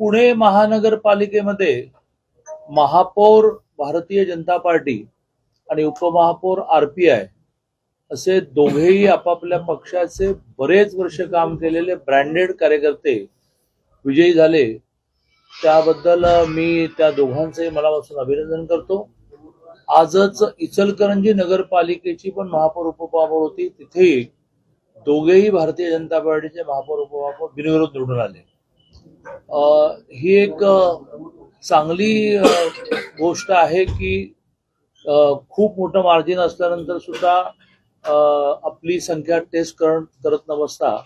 पुणे महानगरपालिकेमध्ये महापौर भारतीय जनता पार्टी आणि उपमहापौर आर पी आय असे दोघेही आपापल्या पक्षाचे बरेच वर्ष काम केलेले ब्रँडेड कार्यकर्ते विजयी झाले. त्याबद्दल मी त्या दोघांचंही मनापासून अभिनंदन करतो. आजच इचलकरंजी नगरपालिकेची पण महापौर उपमहापौर होती. तिथेही दोघेही भारतीय जनता पार्टीचे महापौर उपमहापौर बिनविरोध निवडून आले. ही एक चांगली गोष्ट आहे की खूप मोठं मार्जिन असल्यानंतर सुद्धा अ, आपली संख्या टेस्ट करण करत न बसता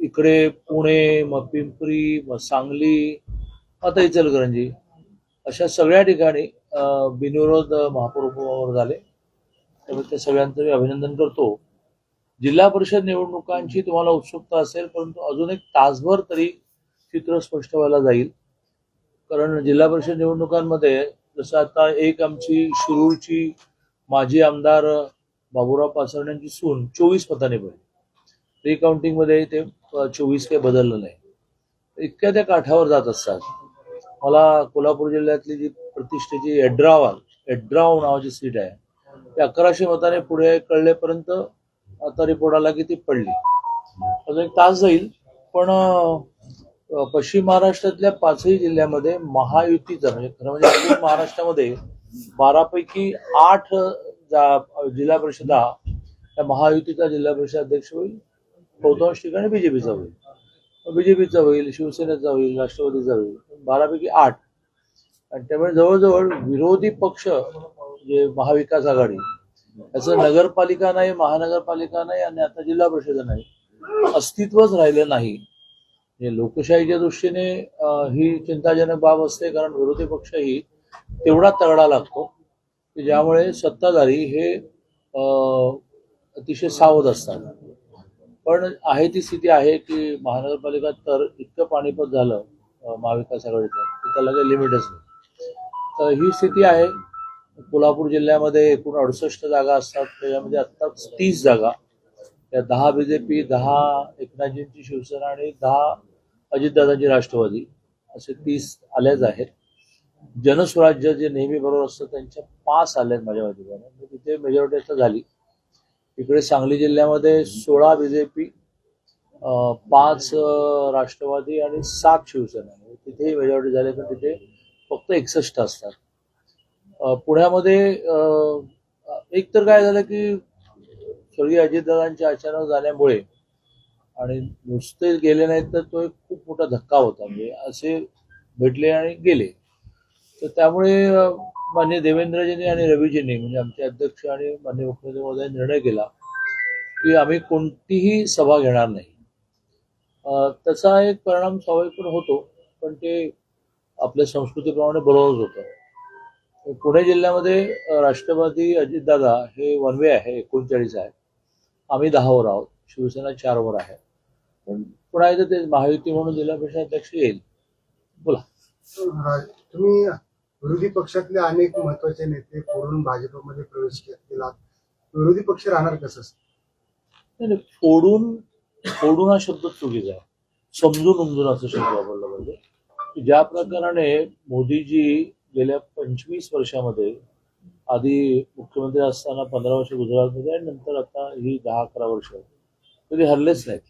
इकडे पुणे मग पिंपरी मग सांगली आता इचलकरंजी अशा सगळ्या ठिकाणी बिनविरोध महापौर उपमहापौर झाले. त्यामुळे त्या सगळ्यांचं मी अभिनंदन करतो. जिल्हा परिषद निवडणुकांची तुम्हाला उत्सुकता असेल परंतु अजून एक तासभर तरी चित्र स्पष्ट व्हायला जाईल. कारण जिल्हा परिषद निवडणुकांमध्ये जसं आता एक आमची शिरूरची माजी आमदार बाबुराव पासरण्यांची सून चोवीस मतांनी पडली रिकाउंटिंगमध्ये ते चोवीस काही बदललं नाही. इतक्या त्या काठावर जात असतात. मला कोल्हापूर जिल्ह्यातली जी प्रतिष्ठेची एड्रावाल एड्राव नावाची सीट आहे ते अकराशे मताने पुढे कळलेपर्यंत आता रिपोर्ट आला की ती पडली? अजून एक तास जाईल. पण पश्चिम महाराष्ट्रातल्या पाचही जिल्ह्यामध्ये महायुतीचा म्हणजे खरं म्हणजे महाराष्ट्रामध्ये बारापैकी आठ जा- जिल्हा परिषदा त्या महायुतीचा जिल्हा परिषद अध्यक्ष होईल. बहुतांश ठिकाणी बीजेपीचा होईल. बीजेपीचा होईल शिवसेनेचा होईल राष्ट्रवादीचा होईल. बारापैकी आठ. आणि त्यामुळे जवळजवळ विरोधी पक्ष जे महाविकास आघाडी याचं नगरपालिका नाही महानगरपालिका नाही आणि आता जिल्हा परिषद नाही. अस्तित्वच राहिलं नाही. लोकशाहीच्या दृष्टीने ही चिंताजनक बाब असते कारण विरोधी पक्षही तेवढा तगडा लागतो. की ज्यामुळे सत्ताधारी हे अतिशय सावध असतात. पण आहे ती स्थिती आहे की महानगरपालिका तर इतकं पाणीपत झालं महाविकास आघाडीचं की त्याला काही लिमिटच नाही. तर ही स्थिती आहे. कोल्हापूर जिल्ह्यामध्ये एकूण अडुसष्ट जागा असतात. त्याच्यामध्ये आत्ता तीस जागा. त्या दहा बीजेपी दहा एकनाथजींची शिवसेना आणि दहा अजितदादांची राष्ट्रवादी असे तीस आल्याच आहेत. जनस्वराज्य जे नेहमी बरोबर असतं त्यांच्या पाच आल्यात माझ्या माहितीप्रमाणे म्हणजे तिथे मेजॉरिटी आता झाली. इकडे सांगली जिल्ह्यामध्ये सोळा बीजेपी पाच राष्ट्रवादी आणि सात शिवसेना. तिथेही मेजॉरिटी झाली पण तिथे फक्त एकसष्ट असतात. पुण्यामध्ये एक तर काय झालं की स्वर्गीय अजितदादांच्या अचानक जाण्यामुळे आणि नुसते गेले नाहीत तर तो एक खूप मोठा धक्का होता. म्हणजे असे भेटले आणि गेले. तर त्यामुळे अं, मान्य देवेंद्रजींनी आणि रवीजींनी म्हणजे आमचे अध्यक्ष आणि मान्य मुख्यमंत्री निर्णय केला की आम्ही कोणतीही सभा घेणार नाही. त्याचा एक परिणाम स्वाभाविकपणे होतो पण ते आपल्या संस्कृतीप्रमाणे बरोबरच होतं. पुणे जिल्ह्यामध्ये राष्ट्रवादी अजितदादा हे वन वे आहे एकोणचाळीस आहे. आम्ही दहावर आहोत. शिवसेना चारवर आहे. पण पुन्हा एकदा ते महायुती म्हणून जिल्हा परिषद अध्यक्ष येईल. बोला. तुम्ही विरोधी पक्षातले अनेक महत्त्वाचे नेते फोडून भाजपमध्ये प्रवेश केला विरोधी पक्ष राहणार कसं? नाही नाही, फोडून फोडून हा शब्द चुकीचा आहे. समजून उमजून असं शब्द वापरला पाहिजे. ज्या प्रकाराने मोदीजी गेल्या पंचवीस वर्षामध्ये आधी मुख्यमंत्री असताना पंधरा वर्ष गुजरातमध्ये आणि नंतर आता ही दहा अकरा वर्ष. कधी हरलेच नाहीत.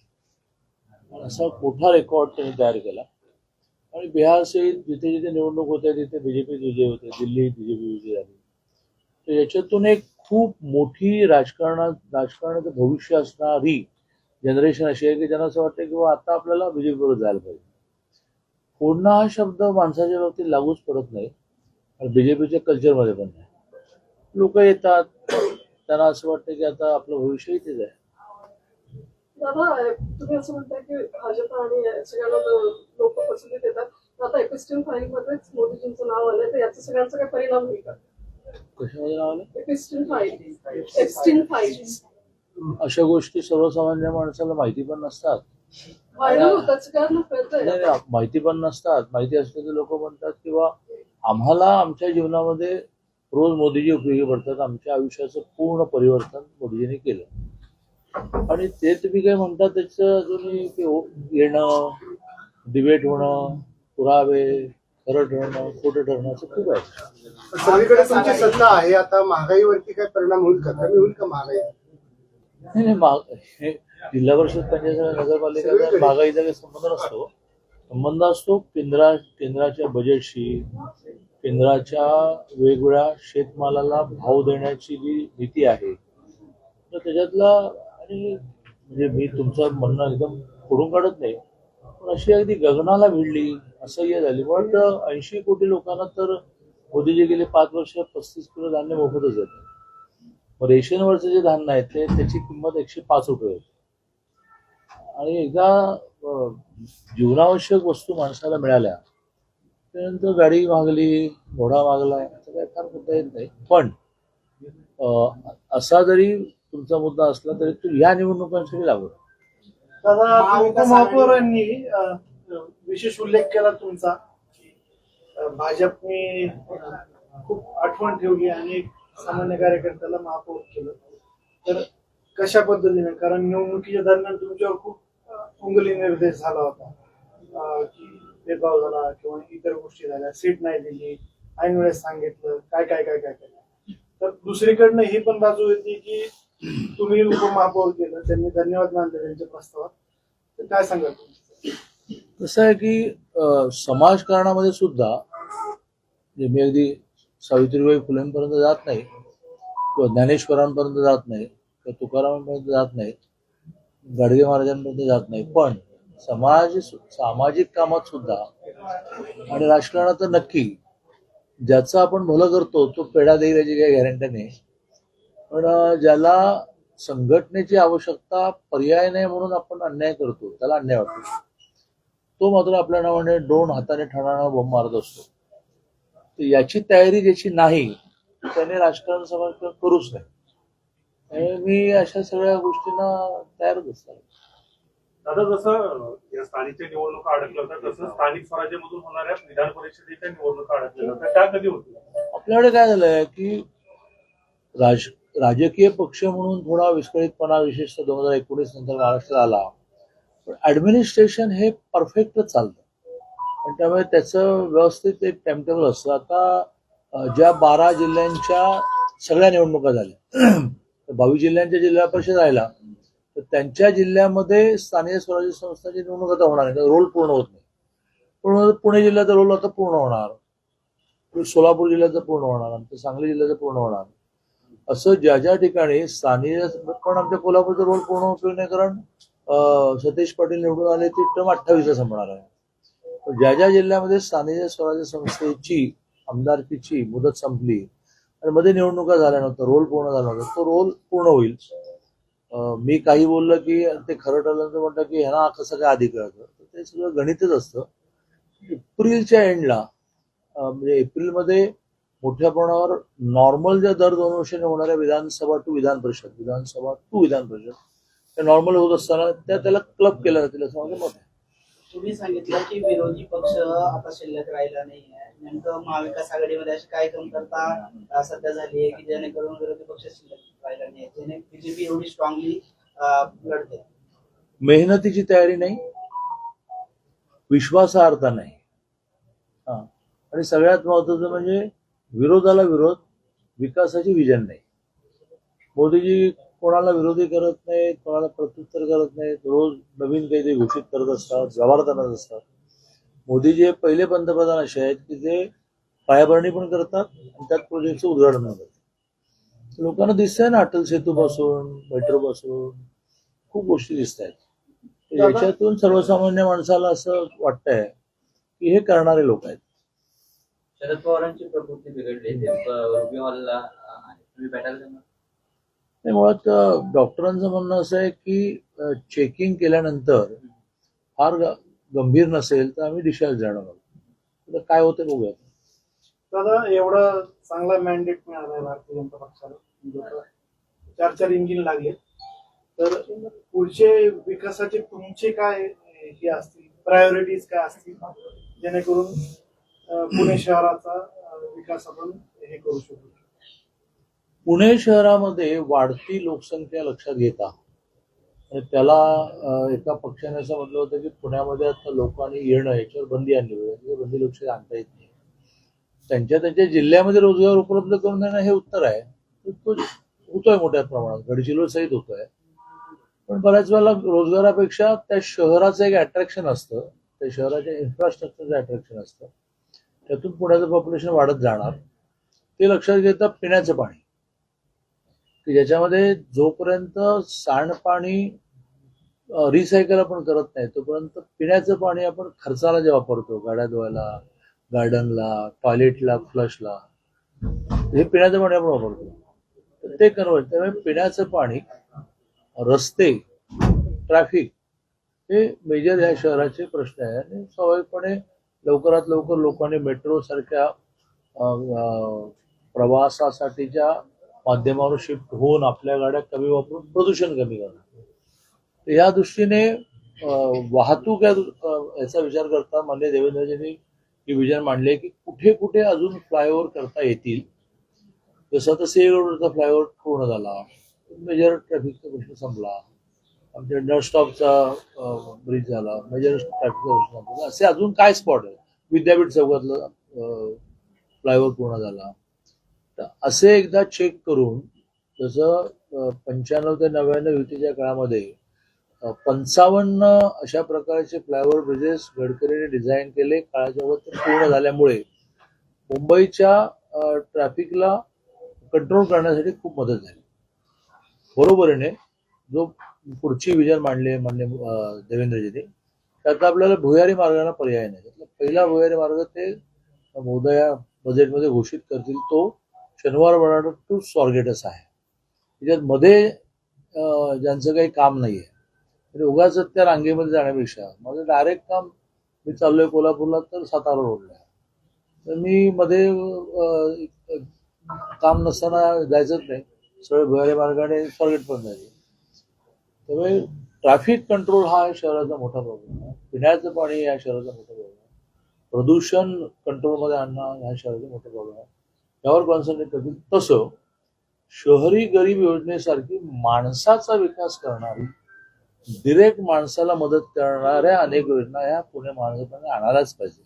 असा मोठा रेकॉर्ड त्यांनी तयार केला. आणि बिहार सहित जिथे जिथे निवडणूक होते तिथे बीजेपी विजय होते. दिल्ली बीजेपी विजय झाली. तर याच्यातून एक खूप मोठी राजकारणात राजकारणाचं भविष्य असणारी जनरेशन अशी आहे की ज्यांना असं वाटतं की आता आपल्याला बीजेपीवर जायला पाहिजे. फोडणं हा शब्द माणसाच्या बाबतीत लागूच पडत नाही. बीजेपीच्या कल्चरमध्ये पण नाही. लोक येतात. त्यांना असं वाटतं की आता आपलं भविष्य इथेच आहे. दादा तुम्ही असं म्हणताय की भाजप आणि सगळ्यांना लोक पसंती देतात आता एपिस्टिन फाईल मध्येच मोदीजींचं नाव आलंय. तर याचा सगळ्यांचा काय परिणाम होईल का? कशामध्ये नाव आलं फाईल फाईल अशा गोष्टी सर्वसामान्य माणसाला माहिती पण नसतात. व्हायरल होतात सगळ्यांना नाही कळतंय. नाही, माहिती पण नसतात. माहिती असलेले लोक म्हणतात किंवा आम्हाला आमच्या जीवनामध्ये रोज मोदीजी उपयोगी पडतात. आमच्या आयुष्याचं पूर्ण परिवर्तन मोदीजींनी केलं. आणि ते तुम्ही काय म्हणता त्याचं अजूनही ते हो- येणं डिबेट होणं पुरावे खरं ठरणं खोटं ठरणं असं खूप आहे. सगळीकडे तुमची सत्ता आहे. आता महागाईवरती काय परिणाम होईल का? कमी होईल का महागाई? नाही नाही मा- हे जिल्हा परिषद पंचायत नगरपालिकेचा महागाईचा काही संबंध नसतो. संबंध असतो केंद्रा केंद्राच्या बजेटशी केंद्राच्या वेगवेगळ्या शेतमालाला भाव देण्याची जी नीती आहे तर त्याच्यातला आणि म्हणजे मी तुमचं म्हणणं एकदम फोडून काढत नाही पण अशी अगदी गगनाला भिडली असह्य झाली. पण ऐंशी कोटी लोकांना तर मोदीजी गेले पाच वर्ष पस्तीस किलो धान्य मोफतच देतात मग रेशनवरचं जे धान्य आहे ते त्याची किंमत एकशे पाच रुपये होती आणि एकदा जीवनावश्यक वस्तू माणसाला मिळाल्या त्यानंतर गाडी मागली घोडा मागला असं काय फार मुद्दा येत नाही. पण असा जरी तुमचा मुद्दा असला तरी तो या निवडणुकांसाठी लागू महापौरांनी विशेष उल्लेख केला तुमचा. भाजपने खूप आठवण ठेवली आणि सामान्य कार्यकर्त्याला महापौर केलं. तर कशा पद्धतीने? कारण निवडणुकीच्या दरम्यान तुमच्यावर खूप उंगली निर्देश झाला होता. की भेदभाव झाला किंवा इतर गोष्टी झाल्या सीट नाही दिली ऐन वेळेस सांगितलं काय काय काय काय काय. तर दुसरीकडनं ही पण बाजू होती की तुम्ही उपमहापौर केलं त्यांनी धन्यवाद मानले त्यांच्या प्रस्तावात. तर काय सांगाल तुम्ही? कसं आहे की समाजकारणामध्ये सुद्धा म्हणजे मी अगदी सावित्रीबाई फुलेंपर्यंत जात नाही किंवा ज्ञानेश्वरांपर्यंत जात नाही किंवा तुकारामांपर्यंत जात नाही गाडगे महाराजांपर्यंत जात नाही. पण समाज सामाजिक कामात सुद्धा आणि राजकारणात तर नक्की ज्याचं आपण भलं करतो तो पेढा देईल याची काही गॅरंटी नाही. पण ज्याला संघटनेची आवश्यकता पर्याय नाही म्हणून आपण अन्याय करतो त्याला अन्याय वाटतो. तो मात्र आपल्या नावाने दोन हाताने ठाणाना बॉम्ब मारत असतो. तर याची तयारी ज्याची नाही त्याने राजकारण समाजकारण करूच नाही. त्यामुळे मी अशा सगळ्या गोष्टींना तयारच असतात दादा जसं या स्थानिकच्या निवडणुका अडकल्या होत्या तसं स्थानिक स्वराज्यामधून होणाऱ्या विधान परिषदेच्या निवडणुका अडकल्या होत्या. त्या कधी होतील आपल्याकडे काय झालंय की राज राजकीय पक्ष म्हणून थोडा विस्कळीतपणा विशेषतः दोन हजार एकोणीस नंतर महाराष्ट्रात आला. पण ऍडमिनिस्ट्रेशन हे परफेक्टच चालतं. आणि त्यामुळे त्याचं व्यवस्थित एक टाइमटेबल असतं. आता ज्या बारा जिल्ह्यांच्या सगळ्या निवडणुका झाल्या. बावीस जिल्ह्यांच्या जिल्हा परिषद राहिला तर त्यांच्या जिल्ह्यामध्ये स्थानिक स्वराज्य संस्थांची निवडणूक आता होणार नाही रोल पूर्ण होत नाही. पूर्ण पुणे जिल्ह्याचा रोल आता पूर्ण होणार. सोलापूर जिल्ह्याचं पूर्ण होणार. आमचं सांगली जिल्ह्याचं पूर्ण होणार. असं ज्या ज्या ठिकाणी स्थानिक पण आमच्या कोल्हापूरचा रोल पूर्ण उपयोग नाही कारण सतीश पाटील निवडून आले ती टर्म अठ्ठावीसला संपणार आहे. पण ज्या ज्या जिल्ह्यामध्ये स्थानिक स्वराज्य संस्थेची आमदारकीची मुदत संपली आणि मध्ये निवडणुका झाल्या नव्हत्या रोल पूर्ण झाला नव्हता तो रोल पूर्ण होईल. मी काही बोललं की ते खरं ठरलं तर म्हणतं की ह्यांना कसं काय आधी कळतं? तर ते सगळं गणितच असतं. एप्रिलच्या एंडला म्हणजे एप्रिलमध्ये मोठ्या प्रमाणावर नॉर्मल ज्या दर दोन वर्षाने होणाऱ्या विधानसभा to Vidhan Parishad Vidhan Sabha to Vidhan Parishad त्या नॉर्मल होत असताना त्या त्याला क्लब केल्या जातील असं माझं मत आहे. तुम्ही सांगितलं की विरोधी पक्ष आता शिल्लक राहिला नाहीये. नेमकं महाविकास आघाडीमध्ये अशी काय कमतरता सध्या झाली आहे की जेणेकरून विरोधी पक्ष शिल्लक राहिला नाही जेणे बीजेपी एवढी स्ट्रॉंगली लढते. मेहनतीची तयारी नाही विश्वासार्हता नाही. हा. आणि सगळ्यात महत्वाचं म्हणजे विरोधाला विरोध विकासाची विजन नाही. मोदीजी कोणाला विरोधी करत नाहीत कोणाला प्रत्युत्तर करत नाहीत रोज नवीन काहीतरी घोषित करत असतात जबाबदार आणत असतात. मोदीजी हे पहिले पंतप्रधान असे आहेत की जे पायाभरणी पण करतात आणि त्यात प्रोजेक्टचं उद्घाटन करतात. लोकांना दिसतंय ना अटल सेतू पासून मेट्रो पासून खूप गोष्टी दिसत आहेत याच्यातून सर्वसामान्य माणसाला असं वाटतंय की हे करणारे लोक आहेत. शरद पवारांची प्रकृती बिघडली ते. तुम्ही भेटायला मुळात डॉक्टरांचं म्हणणं असं आहे की चेकिंग केल्यानंतर फार गंभीर नसेल तर आम्ही डिस्चार्ज देणार आहोत. काय होतं बघूया दादा एवढा चांगला मॅन्डेट मिळाला भारतीय जनता पक्षाला. म्हणजे चार चार इंजिन लागले. तर पुढचे विकासाचे तुमचे काय हे असतील प्रायोरिटीज काय असतील? जेणेकरून पुणे शहराचा विकास आपण हे करू शकू. पुणे शहरामध्ये वाढती लोकसंख्या लक्षात घेता. त्याला एका पक्षाने असं म्हटलं होतं की पुण्यामध्ये आता लोकांनी येणं याच्यावर बंदी आणली पाहिजे. म्हणजे बंदी लक्ष आणता येत नाही. त्यांच्या त्यांच्या जिल्ह्यामध्ये रोजगार उपलब्ध करून देणं हे उत्तर आहे. तो तो होतोय मोठ्या प्रमाणात. गडचिरोली सहित होतोय. पण बऱ्याच वेळेला रोजगारापेक्षा त्या शहराचं एक अट्रॅक्शन असतं. त्या शहराच्या इन्फ्रास्ट्रक्चरचं अट्रॅक्शन असतं. त्यातून पुण्याचं पॉप्युलेशन वाढत जाणार. ते लक्षात घेता पिण्याचं पाणी. की ज्याच्यामध्ये जोपर्यंत सांडपाणी रिसायकल आपण करत नाही तोपर्यंत पिण्याचं पाणी आपण खर्चाला जे वापरतो गाड्या धुवायला गार्डनला टॉयलेटला फ्लशला हे पिण्याचं पाणी आपण वापरतो. तर ते कन्वर्ट त्यामुळे पिण्याचं पाणी रस्ते ट्रॅफिक हे मेजर ह्या शहराचे प्रश्न आहे. आणि स्वाभाविकपणे लवकरात लवकर लोकांनी मेट्रो सारख्या प्रवासासाठीच्या माध्यमावर शिफ्ट होऊन आपल्या गाड्या कमी वापरून प्रदूषण कमी करणार या दृष्टीने वाहतूक या याचा विचार करता मान्य देवेंद्रजींनी हे विजन मांडले की कुठे कुठे अजून फ्लायओव्हर करता येतील. जसं आता सिंहगडचा फ्लायओव्हर पूर्ण झाला मेजर ट्रॅफिकचा प्रश्न संपला आमच्या नळस्टॉपचा ब्रिज झाला मेजर ट्रॅफिकचा प्रश्न संपला. असे अजून काय स्पॉट आहे विद्यापीठ चौकातलं फ्लायओव्हर पूर्ण झाला. तर असे एकदा चेक करून जसं पंच्याण्णव ते नव्याण्णव युतीच्या काळामध्ये पंचावन्न अशा प्रकारचे फ्लायओव्हर ब्रिजेस गडकरीने डिझाईन केले काळाच्या वर पूर्ण झाल्यामुळे मुंबईच्या ट्रॅफिकला कंट्रोल करण्यासाठी खूप मदत झाली. बरोबरीने जो पुढची विजन मांडले मान्य देवेंद्रजीने देवेंद्रजींनी त्यात आपल्याला भुयारी मार्गाला पर्याय नाही. त्यातला पहिला भुयारी मार्ग ते मोदया बजेटमध्ये घोषित करतील तो शनिवार वडाळा टू स्वारगेट आहे. त्याच्यात मध्ये ज्यांचं काही काम नाही आहे म्हणजे उगाच त्या रांगेमध्ये जाण्यापेक्षा. माझं डायरेक्ट काम मी चाललोय कोल्हापूरला तर सातारा रोडला आहे. तर मी मध्ये काम नसताना जायचंच नाही. सरळ भुयारी मार्गाने स्वारगेट पण जायचं. त्यामुळे ट्रॅफिक कंट्रोल हा या शहराचा मोठा प्रॉब्लेम आहे. पिण्याचं पाणी या शहराचा मोठा प्रॉब्लेम आहे. प्रदूषण कंट्रोलमध्ये आणणं ह्या शहराचा मोठा प्रॉब्लेम आहे. यावर कॉन्सन्ट्रेट करतील तसं शहरी गरीब योजनेसारखी माणसाचा विकास करणारी डिरेक्ट माणसाला मदत करणाऱ्या अनेक योजना ह्या पुणे महानगरपालिकेने आणायलाच पाहिजे.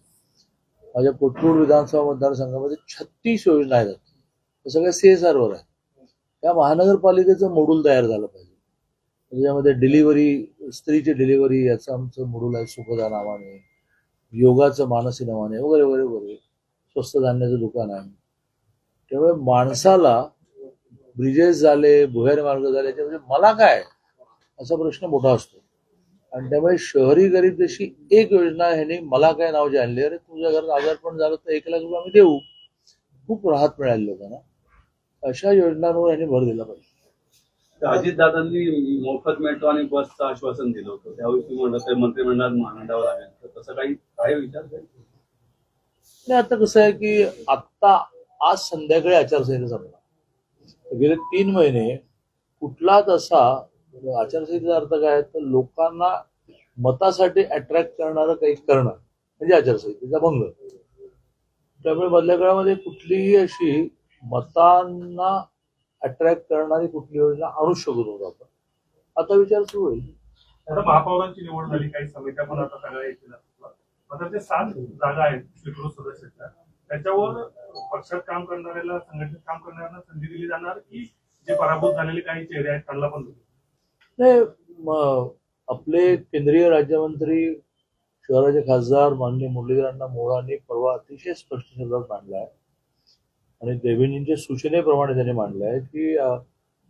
माझ्या कोथरूड विधानसभा मतदारसंघामध्ये छत्तीस योजना आहेत. त्या सगळ्या सी एस आरवर आहेत. त्या महानगरपालिकेचं मोडूल तयार झालं पाहिजे. त्याच्यामध्ये डिलिव्हरी स्त्रीची डिलिव्हरी याचं आमचं मोडूल आहे सुखदा नावाने. योगाचं मानसी नावाने वगैरे वगैरे वगैरे. स्वस्त धान्याचं दुकान आहे. त्यामुळे माणसाला ब्रिजेस झाले भुयारी मार्ग झाले याच्यामध्ये मला काय असा प्रश्न मोठा असतो. आणि त्यामुळे शहरी गरीब जशी एक योजना ह्याने मला काय नाव जे आणले अरे तुझ्या घरात आजारपण झालं तर एक लाख रुपये आम्ही देऊ. खूप राहत मिळाली लोकांना. अशा योजनांवर यांनी भर दिला पाहिजे. अजितदादांनी मोफत मेट्रो आणि बसचं आश्वासन दिलं होतं. त्यावेळी तुम्ही म्हणलं ते मंत्रिमंडळात मांडावं लागेल तर तसं काही आहे विचार? नाही आता कसं आहे की आत्ता आज संध्याकाळी आचारसंहिता संपला गेले तीन महिने कुठलाच असा आचारसंहितेचा अर्थ काय तर लोकांना मतासाठी अट्रॅक्ट करणारं काही करणं म्हणजे आचारसंहितेचा भंग. त्यामुळे मधल्या काळामध्ये कुठलीही अशी मतांना अट्रॅक्ट करणारी कुठली योजना आणू शकत होतो आपण. आता विचार सुरू होईल. आता महापौरांची निवड झाली काही समित्या पण आता सगळ्या येतील. आता ते सात जागा आहेत स्वीकृत सदस्याच्या. त्याच्यावर पक्षात काम करणाऱ्याला संघटनेत काम करणाऱ्यांना संधी दिली जाणार की जे पराभूत झालेले काही चेहरे आहेत त्यांना पण नाही आपले केंद्रीय राज्यमंत्री शहराचे खासदार माननीय मुरलीधरांना मोळांनी परवा अतिशय स्पष्ट शब्दात मांडला आहे. आणि देवेंजींच्या सूचनेप्रमाणे त्यांनी मांडलं आहे की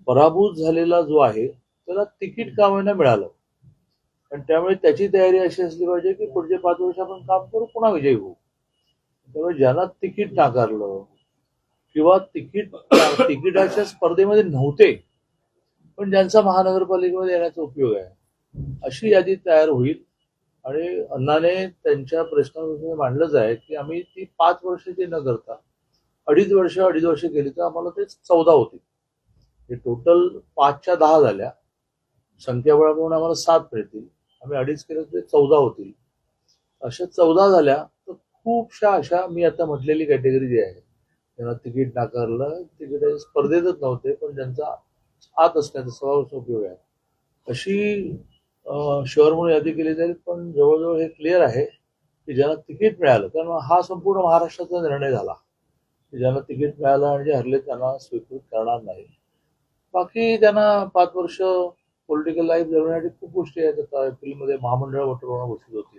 पराभूत झालेला जो आहे त्याला तिकीट का होईना मिळालं? आणि त्यामुळे त्याची तयारी अशी असली पाहिजे की पुढचे पाच वर्ष आपण काम करू पुन्हा विजयी होऊ. त्यामुळे ज्यांना तिकीट नाकारलं किंवा तिकीट तिकिटाच्या स्पर्धेमध्ये नव्हते पण ज्यांचा महानगरपालिकेमध्ये येण्याचा उपयोग आहे अशी यादी तयार होईल. आणि अण्णाने त्यांच्या प्रश्नामध्ये मांडलंच आहे की आम्ही ती पाच वर्षाची न करता अडीच वर्ष अडीच वर्ष केली तर आम्हाला ते चौदा होती हे टोटल पाचच्या दहा झाल्या. संख्याबळाप्रमाणे आम्हाला सात मिळतील. आम्ही अडीच केलं तर ते चौदा होतील. अशा चौदा झाल्या खूपशा अशा मी आता म्हटलेली कॅटेगरी जी आहे त्यांना तिकीट नाकारलं तिकीट स्पर्धेतच नव्हते पण ज्यांचा आत असण्याचा स्वभावाचा उपयोग आहे. अशी शहर म्हणून यादी केली जाईल पण जवळजवळ हे क्लिअर आहे की ज्यांना तिकीट मिळालं कारण हा संपूर्ण महाराष्ट्राचा निर्णय झाला की ज्यांना तिकीट मिळालं आणि जे हरले त्यांना स्वीकृत करणार नाही. बाकी त्यांना पाच वर्ष पॉलिटिकल लाईफ जगण्यासाठी खूप गोष्टी आहेत आता एप्रिलमध्ये महामंडळ वटवणं बसली होती.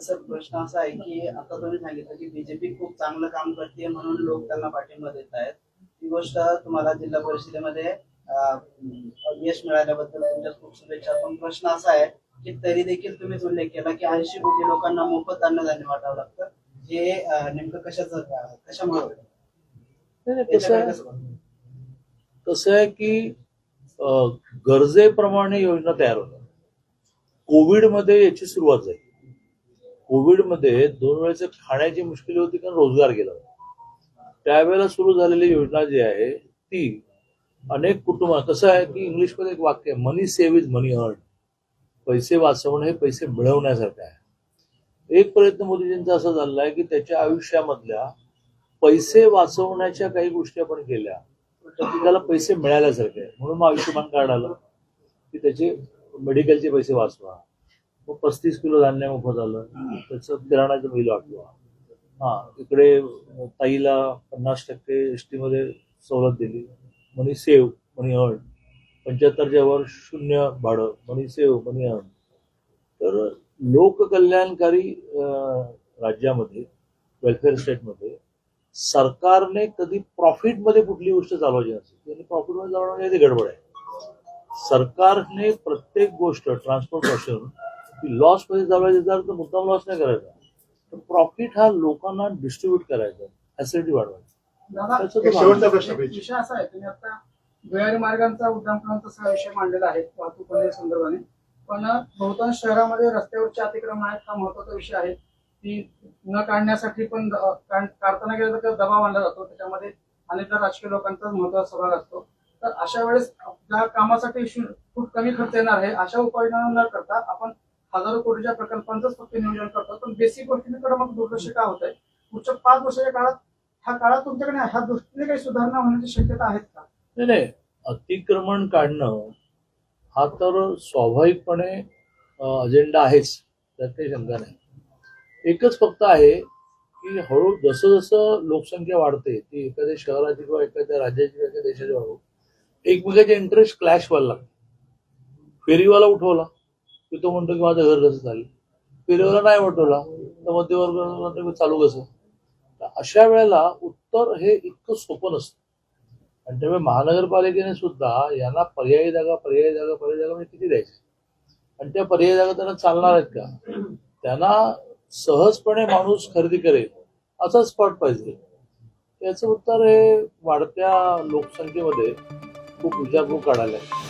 सर प्रश्न असा आहे की आता तुम्ही सांगितलं की बीजेपी खूप चांगलं काम करते म्हणून लोक त्यांना पाठिंबा देत आहेत. ही गोष्ट तुम्हाला जिल्हा परिषदेमध्ये यश मिळाल्याबद्दल तुमच्या खूप शुभेच्छा. पण प्रश्न असा आहे की तरी देखील तुम्हीच उल्लेख केला की ऐंशी कोटी लोकांना मोफत अन्नधान्य वाटावं लागतं. हे नेमकं कशाचं कशामुळे कसं आहे? की गरजेप्रमाणे योजना तयार होतात. कोविडमध्ये याची सुरुवात झाली. कोविडमध्ये दोन वेळेचं खाण्याची मुश्किल होती कारण रोजगार गेला होता. त्यावेळेला सुरू झालेली योजना जी आहे ती अनेक कुटुंब कसं आहे की इंग्लिशमध्ये एक वाक्य आहे money save is money earn पैसे वाचवणं हे पैसे मिळवण्यासारखं आहे. एक प्रयत्न मोदीजींचा असा झालेला आहे की त्याच्या आयुष्यामधल्या पैसे वाचवण्याच्या काही गोष्टी आपण केल्या तर त्याला पैसे मिळाल्यासारखे आहे. म्हणून मग आयुष्यमान कार्ड आलं की त्याचे मेडिकलचे पैसे वाचवा. मग पस्तीस किलो धान्य मोफत आलं त्याचं किराणाचं बिल वाटवा हा इकडे ताईला पन्नास टक्के एसमध्ये सवलत दिली. मनी सेव्ह मनी अर्न पंच्याहत्तरच्या वर शून्य भाडं मनी सेव्ह मनी अर्न तर लोककल्याणकारी राज्यामध्ये वेलफेअर स्टेटमध्ये सरकारने कधी प्रॉफिटमध्ये कुठली गोष्ट चालवायची नसते. त्यांनी प्रॉफिटमध्ये चालवण्याची ती गडबड आहे. सरकारने प्रत्येक गोष्ट ट्रान्सपोर्टेशन ती लॉसमध्ये चालवायची जर तर मुद्दाम लॉस नाही करायचा. तर प्रॉफिट हा लोकांना डिस्ट्रीब्यूट करायचा फॅसिलिटी वाढवायची. शेवटचा. प्रश्न विषय असा आहे तुम्ही आता भुयारी मार्गांचा उड्डाणपुलांचा सगळा विषय मांडलेला आहे वाहतूक संदर्भाने. पण बहुतांश शहरामध्ये रस्त्यावरचे अतिक्रमण आहेत हा महत्त्वाचा विषय आहे ती न काढण्यासाठी पण काढताना गेलं तर दबाव आणला जातो त्याच्यामध्ये अनेकदा राजकीय लोकांचा महत्त्वाचा सहभाग असतो. तर अशा वेळेस ज्या कामासाठी खूप कमी खर्च येणार आहे अशा उपाययोजना न करता आपण हजारो कोटीच्या प्रकल्पांचंच फक्त नियोजन करतो पण बेसिक गोष्टींकडे मग दुर्लक्ष का होत आहे पुढच्या पाच वर्षाच्या काळात ह्या काळात तुमच्याकडे ह्या दृष्टीने काही सुधारणा होण्याची शक्यता आहेत का? नाही नाही. अतिक्रमण काढणं हा तर स्वाभाविकपणे अजेंडा आहेच. त्यात काही शंका नाही. एकच फक्त आहे की हळू जसं जसं लोकसंख्या वाढते ती एखाद्या शहराची किंवा एखाद्या राज्याची किंवा एखाद्या देशाची वाढू एकमेकाचे इंटरेस्ट क्लॅश व्हायला लागते फेरीवाला उठवला. की तो म्हणतो की माझं घर कसं चालेल? फेरीवाला नाही म्हणतो तर मध्यवर्ग चालू कसं? अशा वेळेला उत्तर हे इतकं सोपं नसतं. आणि त्यामुळे महानगरपालिकेने सुद्धा यांना पर्यायी जागा पर्यायी जागा पर्यायी जागा म्हणजे किती द्यायचे? आणि त्या पर्यायी जागा त्यांना चालणार आहेत का? त्यांना सहजपणे माणूस खरेदी करेल असा स्पॉट पाहिजे. याचं उत्तर हे वाढत्या लोकसंख्येमध्ये खूप विचारपूर काढायला आहे